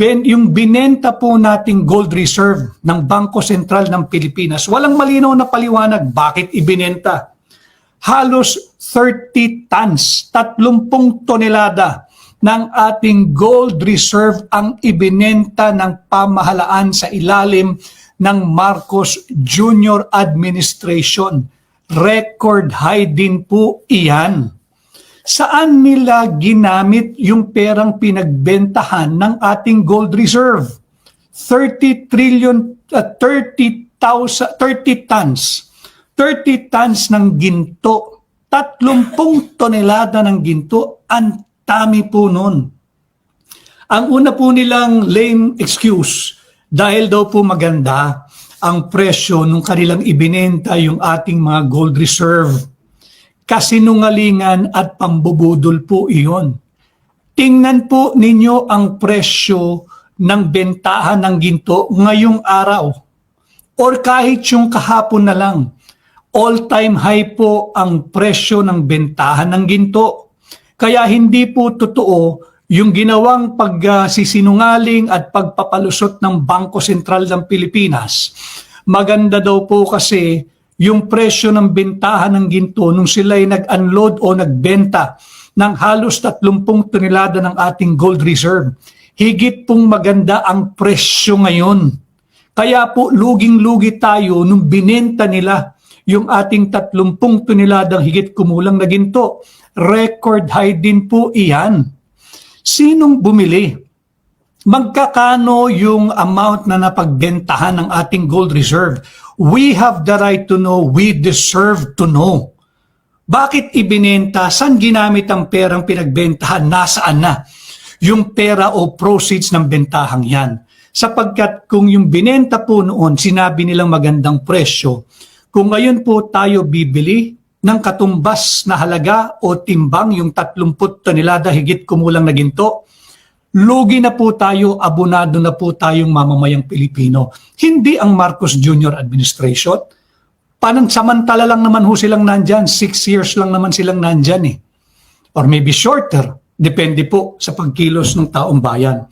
ben, yung binenta po nating gold reserve ng Bangko Sentral ng Pilipinas, walang malinaw na paliwanag bakit ibinenta. Halos 30 tons, 30 tonelada ng ating gold reserve ang ibinenta ng pamahalaan sa ilalim ng Marcos Jr. Administration. Record high din po iyan. Saan nila ginamit yung perang pinagbentahan ng ating gold reserve? 30 trillion, uh, 30,000, 30 tons. 30 tons ng ginto. 30 tonelada ng ginto. Ang dami po nun. Ang una po nilang lame excuse, dahil daw po maganda ang presyo nung kanilang ibinenta yung ating mga gold reserve. Kasinungalingan at pambubudol po iyon. Tingnan po ninyo ang presyo ng bentahan ng ginto ngayong araw or kahit yung kahapon na lang. All-time high po ang presyo ng bentahan ng ginto. Kaya hindi po totoo yung ginawang pagsisinungaling at pagpapalusot ng Bangko Sentral ng Pilipinas. Maganda daw po kasi yung presyo ng bentahan ng ginto nung sila ay nag-unload o nagbenta ng halos 30 tonelada ng ating gold reserve. Higit pong maganda ang presyo ngayon. Kaya po luging-lugi tayo nung binenta nila yung ating 30 toneladang higit kumulang na ginto. Record high din po iyan. Sinong bumili? Magkakano yung amount na napagbentahan ng ating gold reserve? We have the right to know. We deserve to know. Bakit ibinenta? Saan ginamit ang perang pinagbentahan? Nasaan na? Yung pera o proceeds ng bentahang yan. Sapagkat kung yung binenta po noon, sinabi nilang magandang presyo, kung ngayon po tayo bibili ng katumbas na halaga o timbang yung 30 tonelada higit kumulang na ginto, lugi na po tayo, abonado na po tayong mamamayang Pilipino. Hindi ang Marcos Jr. administration. Panang samantala lang naman ho silang nandyan. Six years lang naman silang nandyan eh. Or maybe shorter. Depende po sa pagkilos ng taong bayan.